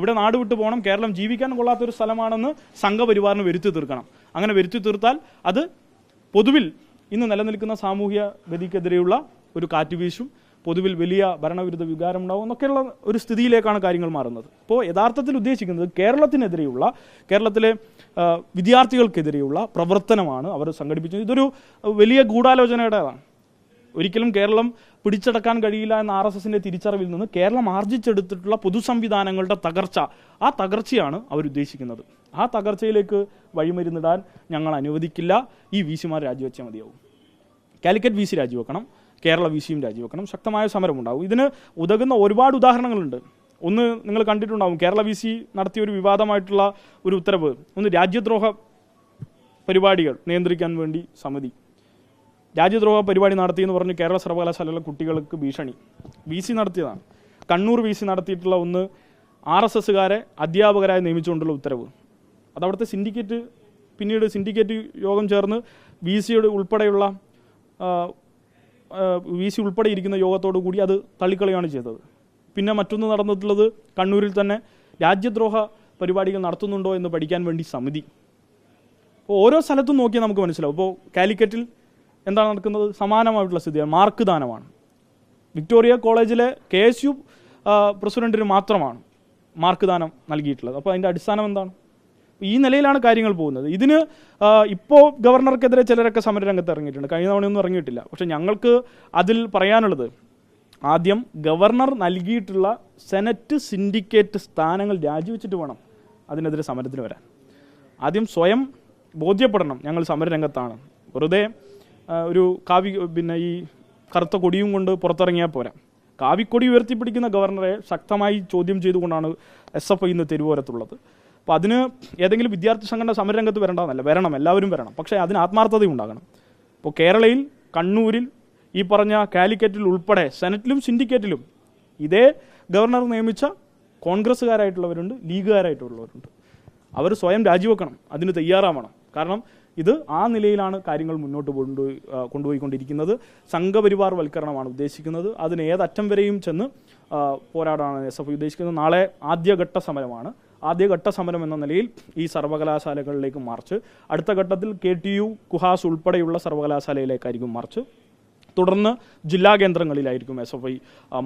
ഇവിടെ നാട് വിട്ടു പോകണം. കേരളം ജീവിക്കാൻ കൊള്ളാത്തൊരു സ്ഥലമാണെന്ന് സംഘപരിവാറിന് വരുത്തി തീർക്കണം. അങ്ങനെ വരുത്തി തീർത്താൽ അത് പൊതുവിൽ ഇന്ന് നിലനിൽക്കുന്ന സാമൂഹ്യ ഗതിക്കെതിരെയുള്ള ഒരു കാറ്റുവീശും പൊതുവിൽ വലിയ ഭരണവിരുദ്ധ വികാരം ഉണ്ടാവും എന്നൊക്കെയുള്ള ഒരു സ്ഥിതിയിലേക്കാണ് കാര്യങ്ങൾ മാറുന്നത്. ഇപ്പോൾ യഥാർത്ഥത്തിൽ ഉദ്ദേശിക്കുന്നത് കേരളത്തിനെതിരെയുള്ള കേരളത്തിലെ വിദ്യാർത്ഥികൾക്കെതിരെയുള്ള പ്രവർത്തനമാണ് അവർ സംഘടിപ്പിച്ചത്. ഇതൊരു വലിയ ഗൂഢാലോചനയുടേതാണ്. ഒരിക്കലും കേരളം പിടിച്ചടക്കാൻ കഴിയില്ല എന്ന ആർ എസ് എസിന്റെ തിരിച്ചറിവിൽ നിന്ന് കേരളം ആർജിച്ചെടുത്തിട്ടുള്ള പൊതുസംവിധാനങ്ങളുടെ തകർച്ച. ആ തകർച്ചയാണ് അവരുദ്ദേശിക്കുന്നത്. ആ തകർച്ചയിലേക്ക് വഴിമരുന്നിടാൻ ഞങ്ങൾ അനുവദിക്കില്ല. ഈ വി സിമാർ രാജിവെച്ചാൽ മതിയാവും. കാലിക്കറ്റ് വി സി രാജിവെക്കണം. കേരള വി സിയും രാജിവെക്കണം. ശക്തമായ സമരമുണ്ടാവും ഇതിന് ഉതകുന്ന ഒരുപാട് ഉദാഹരണങ്ങളുണ്ട്. ഒന്ന് നിങ്ങൾ കണ്ടിട്ടുണ്ടാവും. കേരള വി സി നടത്തിയ ഒരു വിവാദമായിട്ടുള്ള ഒരു ഉത്തരവ്. ഒന്ന് രാജ്യദ്രോഹ പരിപാടികൾ നിയന്ത്രിക്കാൻ വേണ്ടി സമിതി രാജ്യദ്രോഹ പരിപാടി നടത്തിയെന്ന് പറഞ്ഞ് കേരള സർവകലാശാലയിലെ കുട്ടികൾക്ക് ഭീഷണി. വി സി നടത്തിയതാണ്. കണ്ണൂർ വി സി നടത്തിയിട്ടുള്ള ഒന്ന് ആർ എസ് എസ്സുകാരെ അധ്യാപകരായി നിയമിച്ചുകൊണ്ടുള്ള ഉത്തരവ്. അത് അവിടുത്തെ സിൻഡിക്കേറ്റ് പിന്നീട് സിൻഡിക്കേറ്റ് യോഗം ചേർന്ന് വി സിയുടെ ഉൾപ്പെടെയുള്ള വി സി ഉൾപ്പെടെ ഇരിക്കുന്ന യോഗത്തോടു കൂടി അത് തള്ളിക്കളയാണ് ചെയ്തത്. പിന്നെ മറ്റൊന്ന് നടന്നിട്ടുള്ളത് കണ്ണൂരിൽ തന്നെ രാജ്യദ്രോഹ പരിപാടികൾ നടത്തുന്നുണ്ടോ എന്ന് പഠിക്കാൻ വേണ്ടി സമിതി. ഓരോ സ്ഥലത്തും നോക്കിയാൽ നമുക്ക് മനസ്സിലാവും. ഇപ്പോൾ കാലിക്കറ്റിൽ എന്താണ് നടക്കുന്നത്? സമാനമായിട്ടുള്ള സ്ഥിതിയാണ്. മാർക്ക് ദാനമാണ്. വിക്ടോറിയ കോളേജിലെ കെ എസ് യു പ്രസിഡന്റിന് മാത്രമാണ് മാർക്ക് ദാനം നൽകിയിട്ടുള്ളത്. അപ്പോൾ അതിന്റെ അടിസ്ഥാനം എന്താണ്? ഈ നിലയിലാണ് കാര്യങ്ങൾ പോകുന്നത്. ഇതിന് ഇപ്പോൾ ഗവർണർക്കെതിരെ ചിലരൊക്കെ സമരരംഗത്ത് ഇറങ്ങിയിട്ടുണ്ട്. കഴിഞ്ഞ തവണയൊന്നും ഇറങ്ങിയിട്ടില്ല. പക്ഷേ ഞങ്ങൾക്ക് അതിൽ പറയാനുള്ളത് ആദ്യം ഗവർണർ നൽകിയിട്ടുള്ള സെനറ്റ് സിൻഡിക്കേറ്റ് സ്ഥാനങ്ങൾ രാജിവെച്ചിട്ട് വേണം അതിനെതിരെ സമരത്തിന് വരാൻ. ആദ്യം സ്വയം ബോധ്യപ്പെടണം ഞങ്ങൾ സമരരംഗത്താണ്. വെറുതെ ഒരു കാവി പിന്നെ ഈ കറുത്ത കൊടിയും കൊണ്ട് പുറത്തിറങ്ങിയാൽ പോരാ. കാവിക്കൊടി ഉയർത്തിപ്പിടിക്കുന്ന ഗവർണറെ ശക്തമായി ചോദ്യം ചെയ്തുകൊണ്ടാണ് എസ് എഫ് ഐ ഇന്ന് തെരുവോരത്തുള്ളത്. അപ്പോൾ അതിന് ഏതെങ്കിലും വിദ്യാർത്ഥി സംഘടന സമരരംഗത്ത് വരേണ്ടതെന്നല്ല വരണം എല്ലാവരും വരണം. പക്ഷേ അതിന് ആത്മാർത്ഥത ഉണ്ടാകണം. ഇപ്പോൾ കേരളയിൽ കണ്ണൂരിൽ ഈ പറഞ്ഞ കാലിക്കറ്റിൽ ഉൾപ്പെടെ സെനറ്റിലും സിൻഡിക്കേറ്റിലും ഇതേ ഗവർണർ നിയമിച്ച കോൺഗ്രസ്സുകാരായിട്ടുള്ളവരുണ്ട് ലീഗുകാരായിട്ടുള്ളവരുണ്ട്. അവർ സ്വയം രാജിവെക്കണം അതിന് തയ്യാറാവണം. കാരണം ഇത് ആ നിലയിലാണ് കാര്യങ്ങൾ മുന്നോട്ട് കൊണ്ടുപോയി കൊണ്ടുപോയിക്കൊണ്ടിരിക്കുന്നത്. സംഘപരിവാർ വൽക്കരണമാണ് ഉദ്ദേശിക്കുന്നത്. അതിന് ഏതറ്റം വരെയും ചെന്ന് പോരാടാണ് എസ് എഫ് ഉദ്ദേശിക്കുന്നത്. നാളെ ആദ്യഘട്ട സമരമാണ്. ആദ്യഘട്ട സമരം എന്ന നിലയിൽ ഈ സർവകലാശാലകളിലേക്ക് മാർച്ച്. അടുത്ത ഘട്ടത്തിൽ കെ ടി യു കുഹാസ് ഉൾപ്പെടെയുള്ള സർവകലാശാലയിലേക്കായിരിക്കും മാർച്ച്. തുടർന്ന് ജില്ലാ കേന്ദ്രങ്ങളിലായിരിക്കും എസ് എഫ് ഐ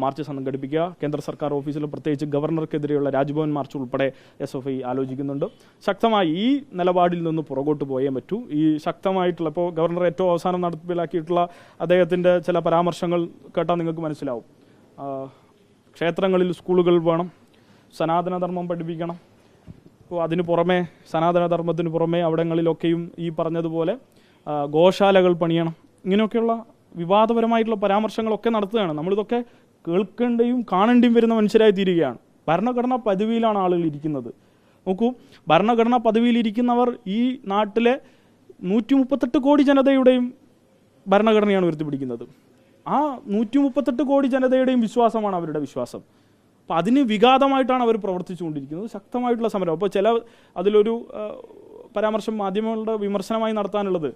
മാർച്ച് സംഘടിപ്പിക്കുക കേന്ദ്ര സർക്കാർ ഓഫീസിൽ പ്രത്യേകിച്ച് ഗവർണർക്കെതിരെയുള്ള രാജ്ഭവൻ മാർച്ച് ഉൾപ്പെടെ എസ് എഫ് ഐ ആലോചിക്കുന്നുണ്ട്. ശക്തമായി ഈ നിലപാടിൽ നിന്ന് പുറകോട്ട് പോയേ പറ്റൂ. ഈ ശക്തമായിട്ടുള്ള ഇപ്പോൾ ഗവർണർ ഏറ്റവും അവസാനം നടപ്പിലാക്കിയിട്ടുള്ള അദ്ദേഹത്തിന്റെ ചില പരാമർശങ്ങൾ കേട്ടാൽ നിങ്ങൾക്ക് മനസ്സിലാവും. ക്ഷേത്രങ്ങളിൽ സ്കൂളുകൾ വേണം സനാതനധർമ്മം പഠിപ്പിക്കണം. അപ്പോൾ അതിന് പുറമെ സനാതനധർമ്മത്തിന് പുറമെ അവിടങ്ങളിലൊക്കെയും ഈ പറഞ്ഞതുപോലെ ഗോശാലകൾ പണിയണം. ഇങ്ങനെയൊക്കെയുള്ള വിവാദപരമായിട്ടുള്ള പരാമർശങ്ങളൊക്കെ നടത്തുകയാണ്. നമ്മളിതൊക്കെ കേൾക്കേണ്ടയും കാണേണ്ടിയും വരുന്ന മനുഷ്യരായി തീരുകയാണ്. ഭരണഘടനാ പദവിയിലാണ് ആളുകൾ ഇരിക്കുന്നത്. നോക്കൂ ഭരണഘടനാ പദവിയിൽ ഇരിക്കുന്നവർ ഈ നാട്ടിലെ നൂറ്റി മുപ്പത്തെട്ട് കോടി ജനതയുടെയും ഭരണഘടനയാണ് ഉയർത്തിപ്പിടിക്കുന്നത്. ആ നൂറ്റി മുപ്പത്തെട്ട് കോടി ജനതയുടെയും വിശ്വാസമാണ് അവരുടെ വിശ്വാസം. അപ്പോൾ അതിന് വിഘാതമായിട്ടാണ് അവർ പ്രവർത്തിച്ചുകൊണ്ടിരിക്കുന്നത്. ശക്തമായിട്ടുള്ള സമരം. അപ്പോൾ ചില അതിലൊരു പരാമർശം മാധ്യമങ്ങളുടെ വിമർശനമായി നടത്താനുള്ളത്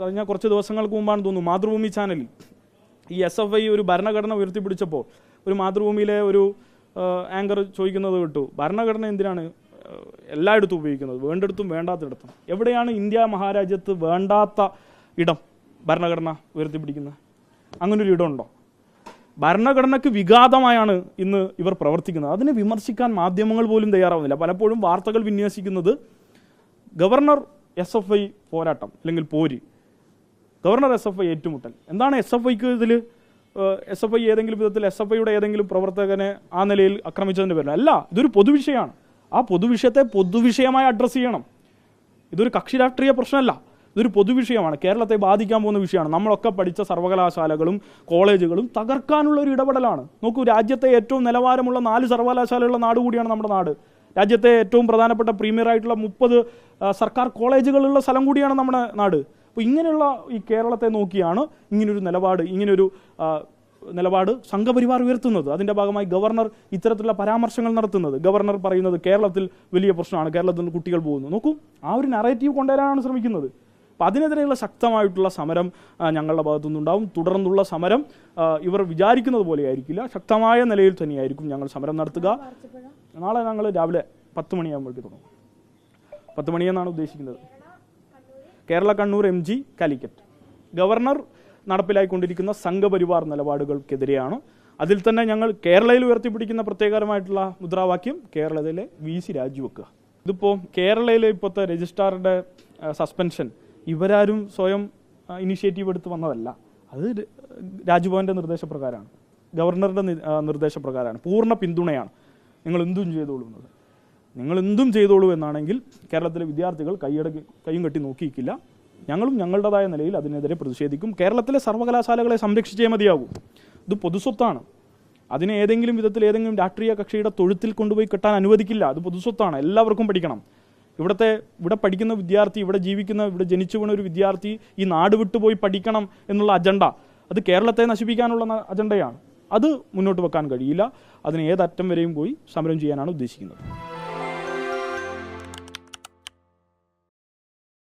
കഴിഞ്ഞ കുറച്ച് ദിവസങ്ങൾക്ക് മുമ്പാണ് തോന്നുന്നു മാതൃഭൂമി ചാനലിൽ. ഈ എസ് എഫ് ഐ ഒരു ഭരണഘടന ഉയർത്തിപ്പിടിച്ചപ്പോൾ ഒരു മാതൃഭൂമിയിലെ ഒരു ആങ്കർ ചോദിക്കുന്നത് കേട്ടു. ഭരണഘടന എന്തിനാണ് എല്ലായിടത്തും ഉപയോഗിക്കുന്നത്? വേണ്ടിടത്തും വേണ്ടാത്തിടത്തും. എവിടെയാണ് ഇന്ത്യ മഹാരാജ്യത്ത് വേണ്ടാത്ത ഇടം ഭരണഘടന ഉയർത്തിപ്പിടിക്കുന്നത്? അങ്ങനൊരു ഇടമുണ്ടോ? ഭരണഘടനയ്ക്ക് വിഘാതമായാണ് ഇന്ന് ഇവർ പ്രവർത്തിക്കുന്നത്. അതിനെ വിമർശിക്കാൻ മാധ്യമങ്ങൾ പോലും തയ്യാറാവുന്നില്ല. പലപ്പോഴും വാർത്തകൾ വിന്യസിക്കുന്നത് ഗവർണർ എസ് എഫ് ഐ പോരാട്ടം അല്ലെങ്കിൽ പോര്. ഗവർണർ എസ് എഫ് ഐ ഏറ്റുമുട്ടൽ. എന്താണ് എസ് എഫ് ഐക്ക് ഇതിൽ എസ് എഫ് ഐ ഏതെങ്കിലും വിധത്തിൽ എസ് എഫ് ഐയുടെ ഏതെങ്കിലും പ്രവർത്തകനെ ആ നിലയിൽ ആക്രമിച്ചതിന്റെ പേരിൽ അല്ല ഇതൊരു പൊതുവിഷയമാണ്. ആ പൊതുവിഷയത്തെ പൊതുവിഷയമായി അഡ്രസ്സ് ചെയ്യണം. ഇതൊരു കക്ഷി രാഷ്ട്രീയ പ്രശ്നമല്ല. ഇതൊരു പൊതുവിഷയമാണ്. കേരളത്തെ ബാധിക്കാൻ പോകുന്ന വിഷയമാണ്. നമ്മളൊക്കെ പഠിച്ച സർവകലാശാലകളും കോളേജുകളും തകർക്കാനുള്ള ഒരു ഇടപെടലാണ്. നോക്കൂ രാജ്യത്തെ ഏറ്റവും നിലവാരമുള്ള നാല് സർവകലാശാലയുള്ള നാട് കൂടിയാണ് നമ്മുടെ നാട്. രാജ്യത്തെ ഏറ്റവും പ്രധാനപ്പെട്ട പ്രീമിയർ ആയിട്ടുള്ള മുപ്പത് സർക്കാർ കോളേജുകളുള്ള സ്ഥലം കൂടിയാണ് നമ്മുടെ നാട്. അപ്പോൾ ഇങ്ങനെയുള്ള ഈ കേരളത്തെ നോക്കിയാണ് ഇങ്ങനൊരു നിലപാട് ഇങ്ങനൊരു നിലപാട് സംഘപരിവാർ ഉയർത്തുന്നത്. അതിന്റെ ഭാഗമായി ഗവർണർ ഇത്തരത്തിലുള്ള പരാമർശങ്ങൾ നടത്തുന്നത്. ഗവർണർ പറയുന്നത് കേരളത്തിൽ വലിയ പ്രശ്നമാണ്. കേരളത്തിൽ നിന്ന് കുട്ടികൾ പോകുന്നു. നോക്കൂ ആ ഒരു നറേറ്റീവ് കൊണ്ടുവരാനാണ് ശ്രമിക്കുന്നത്. അപ്പം അതിനെതിരെയുള്ള ശക്തമായിട്ടുള്ള സമരം ഞങ്ങളുടെ ഭാഗത്തുനിന്നുണ്ടാവും തുടർന്നുള്ള സമരം ഇവർ വിചാരിക്കുന്നത് പോലെ ആയിരിക്കില്ല ശക്തമായ നിലയിൽ തന്നെയായിരിക്കും ഞങ്ങൾ സമരം നടത്തുക. നാളെ ഞങ്ങൾ രാവിലെ പത്ത് മണിയാകുമ്പോഴേക്ക് തുടങ്ങും. പത്ത് മണിയെന്നാണ് ഉദ്ദേശിക്കുന്നത്. Kerala Kannur M G Calicut. Governor നടപ്പിലായിക്കൊണ്ടിരിക്കുന്ന Sangh Parivar നിലപാടുകൾക്കെതിരെയാണ്. അതിൽ തന്നെ ഞങ്ങൾ കേരളയിൽ ഉയർത്തിപ്പിടിക്കുന്ന പ്രത്യേകരമായിട്ടുള്ള മുദ്രാവാക്യം കേരളത്തിലെ വി സി രാജിവെക്കുക. ഇതിപ്പോൾ കേരളയിലെ ഇപ്പോഴത്തെ രജിസ്ട്രാറുടെ സസ്പെൻഷൻ ഇവരാരും സ്വയം ഇനിഷ്യേറ്റീവ് എടുത്ത് വന്നതല്ല. അത് രാജ്ഭവന്റെ നിർദ്ദേശപ്രകാരമാണ്. ഗവർണറുടെ നിർദ്ദേശപ്രകാരമാണ്. പൂർണ പിന്തുണയാണ്. നിങ്ങൾ എന്തും ചെയ്തോളൂ എന്നത്. നിങ്ങൾ എന്തും ചെയ്തോളൂ എന്നാണെങ്കിൽ കേരളത്തിലെ വിദ്യാർത്ഥികൾ കൈയട കൈയും കെട്ടി നോക്കിയിക്കില്ല. ഞങ്ങളും ഞങ്ങളുടേതായ നിലയിൽ അതിനെതിരെ പ്രതിഷേധിക്കും. കേരളത്തിലെ സർവകലാശാലകളെ സംരക്ഷിച്ചേ മതിയാകൂ ഇത് പൊതുസ്വത്താണ്. അതിനെ ഏതെങ്കിലും വിധത്തിൽ ഏതെങ്കിലും രാഷ്ട്രീയ കക്ഷിയുടെ തൊഴുത്തിൽ കൊണ്ടുപോയി കെട്ടാൻ അനുവദിക്കില്ല. അത് പൊതുസ്വത്താണ്. എല്ലാവർക്കും പഠിക്കണം. ഇവിടുത്തെ ഇവിടെ പഠിക്കുന്ന വിദ്യാർത്ഥി ഇവിടെ ജീവിക്കുന്ന ഇവിടെ ജനിച്ചു വീണ ഒരു വിദ്യാർത്ഥി ഈ നാട് വിട്ടുപോയി പഠിക്കണം എന്നുള്ള അജണ്ട. അത് കേരളത്തെ നശിപ്പിക്കാനുള്ള അജണ്ടയാണ്. അത് മുന്നോട്ട് വെക്കാൻ കഴിയില്ല. അതിന് ഏതറ്റം വരെയും പോയി സമരം ചെയ്യാനാണ് ഉദ്ദേശിക്കുന്നത്.